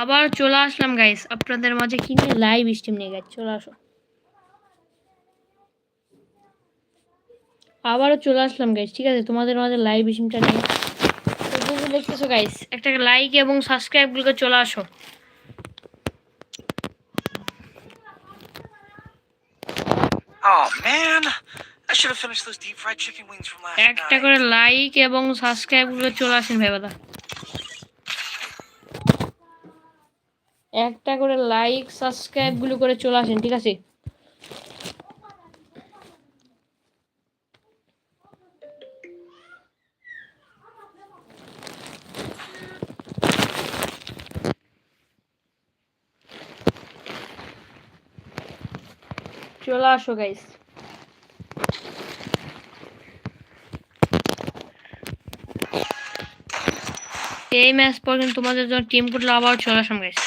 আবার চলে আসলাম গাইস আপনাদের মাঝে কি নিয়ে লাইভ স্ট্রিম নিয়ে গেছে চলে আসো। আবারও চলে আসলাম গাইস ঠিক আছে তোমাদের মাঝে লাইভ স্ট্রিমটা নিয়ে। দেখতেছো গাইস একটা লাইক এবং সাবস্ক্রাইবগুলো চলে আসো। Oh একটা করে লাইক এবং সাবস্ক্রাইবগুলো চলে আসেন ভাই দাদা একটা করে লাইক সাবস্ক্রাইবগুলো করে চলে আসেন, ঠিক আছে? চলে আসো গাইস এই ম্যাচ পর্যন্ত তোমাদের জন্য টিম কোডগুলো আবার চলে আসলাম গাইস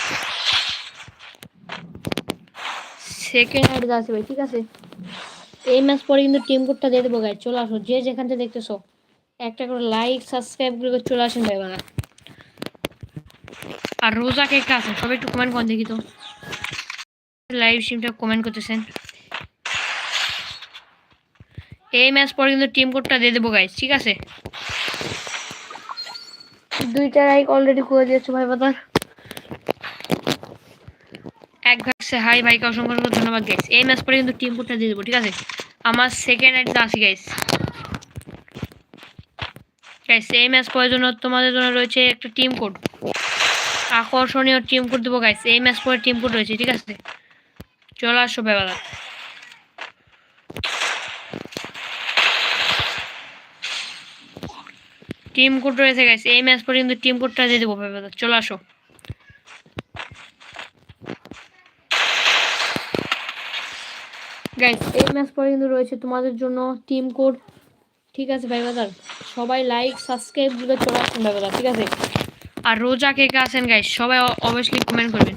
সেকেন্ড আছে ভাই, ঠিক আছে? এই ম্যাচ পরে কিন্তু টিম কোডটা দিয়ে দেবো গাইস চলে আসো, যে যেখান থেকে দেখতেছো, একটা করে লাইক সাবস্ক্রাইব করে চলে আসেন ভাই বাবা আর রোজা কে একটা আছেন সবাই একটু কমেন্ট করেন দেখি তো। লাইভ স্ট্রিমটা কমেন্ট করতেছেন। এই ম্যাচ পরে কিন্তু টিম কোডটা দিয়ে দেবো গাইস ঠিক আছে? দুইটা লাইক অলরেডি করে দিয়েছ ভাই বাদার। এক হাই ভাইকে অসংখ্য অসংখ্য ধন্যবাদ গাইস এই ম্যাচ পরে কিন্তু টিম কোডটা দিয়ে দেবো ঠিক আছে? আমার সেকেন্ড আইডিতে আসি গাইস গাইস এই ম্যাচ পরের জন্য তোমাদের জন্য রয়েছে একটা টিম কোড আকর্ষণীয় টিম কোড দেবো গাইস এই ম্যাচ পরে টিম কোড রয়েছে, ঠিক আছে? চলে আসো বাদার টিম কোড রয়েছে গেছে এই ম্যাচ পরে কিন্তু টিম কোডটা দিয়ে দেবো বাদার চলে আসো। গাইস এই ম্যাচ পরে কিন্তু রয়েছে তোমাদের জন্য টিম কোড ঠিক আছে ভাই বাজার সবাই লাইক সাবস্ক্রাইব দিবে চলে আসছেন ভাই বাজার ঠিক আছে? আর রোজা কে কে আছেন গাইস সবাই অবশ্যই কমেন্ট করবেন।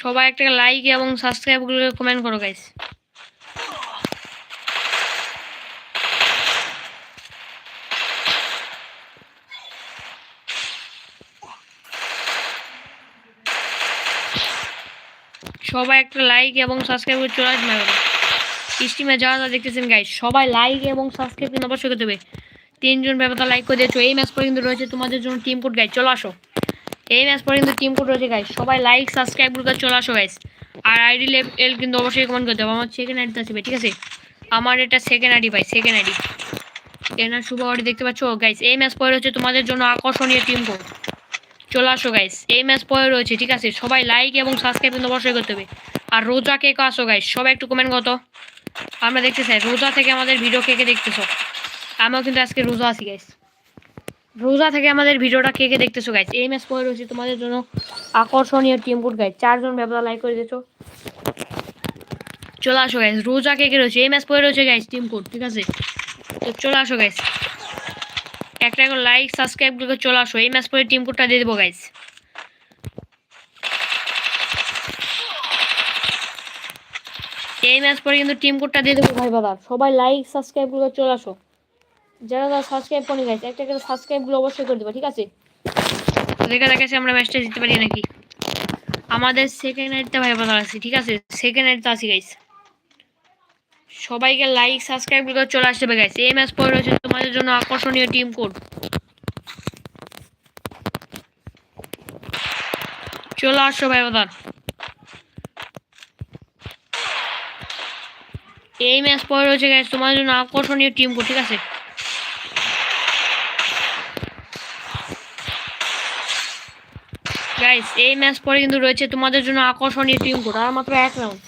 সবাই একটা লাইক এবং সাবস্ক্রাইবগুলো কমেন্ট করো গাইস সবাই একটা লাইক এবং সাবস্ক্রাইব করে চলে আসবে স্টিমে যারা যা দেখতেছেন গাইস সবাই লাইক এবং সাবস্ক্রাইব কিন্তু অবশ্যই হবে। তিনজন ব্যাপারটা লাইক করে দিয়েছ, এই ম্যাচ পরে কিন্তু রয়েছে তোমাদের জন্য টিম কোড গাইস চলে আসো। এই ম্যাচ পরে কিন্তু টিম কোড রয়েছে গাইস সবাই লাইক সাবস্ক্রাইব করে চলে আসো গাইস আর আইডি লেভেল কিন্তু অবশ্যই কমেন্ট করতে হবে আমার সেকেন্ড আইডিতে আসবে ঠিক আছে? আমার এটা সেকেন্ড আইডি ভাই সেকেন্ড আইডি এনার শুভ আইডি দেখতে পাচ্ছ? গাইস এই ম্যাচ পরে রয়েছে তোমাদের জন্য আকর্ষণীয় টিম কোড চলে আসো গাইস এই ম্যাচ পরে রয়েছে, ঠিক আছে? সবাই লাইক এবং সাবস্ক্রাইব কিন্তু অবশ্যই করতে হবে। আর রোজা কে আসো গাইস সবাই একটু কমেন্ট কত আমরা দেখতে চাই রোজা থেকে আমাদের ভিডিও কে কে দেখতেছো? আমিও কিন্তু আজকে রোজা আছি গাইস রোজা থেকে আমাদের ভিডিওটা কে কে দেখতেছো গাইস এই ম্যাচ পরে রয়েছে তোমাদের জন্য আকর্ষণীয় টিম কোড গাইস চারজন ব্যবসা লাইক করে দিয়েছ। চলে আসো গাইস রোজা কে কে রয়েছে? এই ম্যাচ পরে রয়েছে গাইস টিম কোড ঠিক আছে? তো চলে আসো গাইস একটা করে লাইক সাবস্ক্রাইব করে চলে আসো। এই ম্যাচ পরে টিম কোডটা দিয়ে দেবো গাইস এই ম্যাচ পরে কিন্তু টিম কোডটা দিয়ে দেবো, ভাই বাবা। সবাই লাইক সাবস্ক্রাইব করে চলে আসো। যারা যারা সাবস্ক্রাইব করে গাইস একটা করে সাবস্ক্রাইবগুলো অবশ্যই করে দেবো, ঠিক আছে? দেখা দেখাচ্ছে আমরা ম্যাচটা জিততে পারি নাকি? আমাদের সেকেন্ড নাইটটা ভাই বাবা, আছে, ঠিক আছে? সেকেন্ড নাইটটা আছি গাইস সবাইকে লাইক সাবস্ক্রাইব করে চলে আসতে হবে গাইস এই ম্যাচ পরে রয়েছে, তোমাদের জন্য আকর্ষণীয় টিম কোড চলে আসো ভাই বাদার এই ম্যাচ পরে রয়েছে গাইস তোমাদের জন্য আকর্ষণীয় টিম কোড ঠিক আছে? গাইস এই ম্যাচ পরে কিন্তু রয়েছে, তোমাদের জন্য আকর্ষণীয় টিম কোড আর মাত্র এক রাউন্ড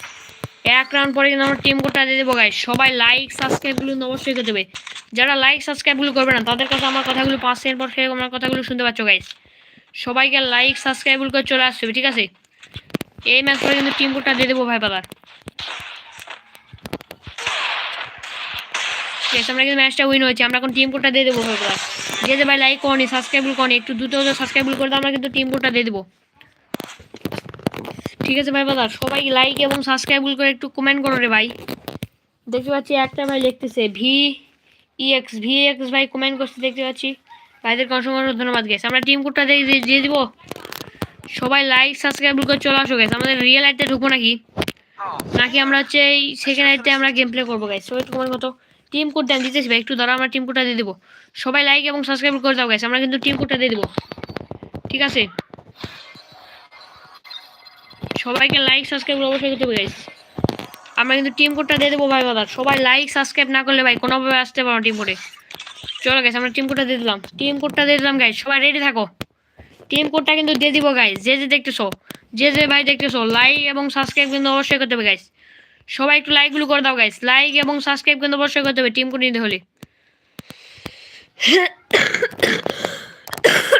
এক রাউন্ড পরে কিন্তু আমরা টিম কোডটা দিয়ে দেবো গাইস সবাই লাইক সাবস্ক্রাইবগুলো অবশ্যই করে দেবে। যারা লাইক সাবস্ক্রাইবগুলো করবে না, তাদের কাছে আমার কথাগুলো পাঁচ সেকেন্ড পর সেরকম আমার কথাগুলো শুনতে পাচ্ছ গাইস সবাইকে লাইক সাবস্ক্রাইবগুলো করে চলে হবে ঠিক আছে? এই ম্যাচ পরে কিন্তু টিম কোডটা দিয়ে দেবো, ভাই ঠিক আছে আমরা কিন্তু ম্যাচটা উইন হয়েছে, আমরা এখন টিম কোডটা দিয়ে দেবো, ভাই পাদার যে যে ভাই লাইক করনি সাবস্ক্রাইবগুলো করনি, একটু দ্রুত সাবস্ক্রাইবগুলো করে দাও, আমরা কিন্তু টিম কোডটা দিয়ে দেবো। ঠিক আছে ভাই বাদার সবাই লাইক এবং সাবস্ক্রাইব করে একটু কমেন্ট করো রে ভাই। দেখতে পাচ্ছি একটা ভাই লিখতেছে V E X V X ভাই কমেন্ট করতে দেখতে পাচ্ছি। ভাইদেরকে অসংখ্য ধন্যবাদ গেছে আমরা টিম কোডটা দিয়ে দিব। সবাই লাইক সাবস্ক্রাইব করে চলে আসো গেছে আমাদের রিয়েল লাইফে ঢুকবো নাকি? নাকি আমরা হচ্ছে এই সেকেন্ড লাইফে আমরা গেম প্লে করব গাইস সবাই তোমার মতো টিম কোড দেন দিতেছি ভাই, একটু ধরো আমরা টিম কোডটা দিয়ে দেবো। সবাই লাইক এবং সাবস্ক্রাইব করে দাও গাইস আমরা কিন্তু টিম কোডটা দিয়ে দেবো। ঠিক আছে? সবাইকে লাইক সাবস্ক্রাইব অবশ্যই করতে হবে গাইস আমরা কিন্তু টিম কোডটা দিয়ে দেবো ভাই দাদা সবাই লাইক সাবস্ক্রাইব না করলে ভাই কোনোভাবে আসতে পারো টিম কোডে চলো গাইস আমরা টিম কোডটা দিয়ে দিলাম। টিম কোডটা দিয়ে দিলাম গাইস সবাই রেডি থাকো। টিম কোডটা কিন্তু দিয়ে দিব গাইস যে যে দেখতেছো, যে যে ভাই দেখতেছো লাইক এবং সাবস্ক্রাইব কিন্তু অবশ্যই করতে হবে গাইস সবাই একটু লাইকগুলো করে দাও গাইস লাইক এবং সাবস্ক্রাইব কিন্তু অবশ্যই করতে হবে টিম কোড নিতে হলে।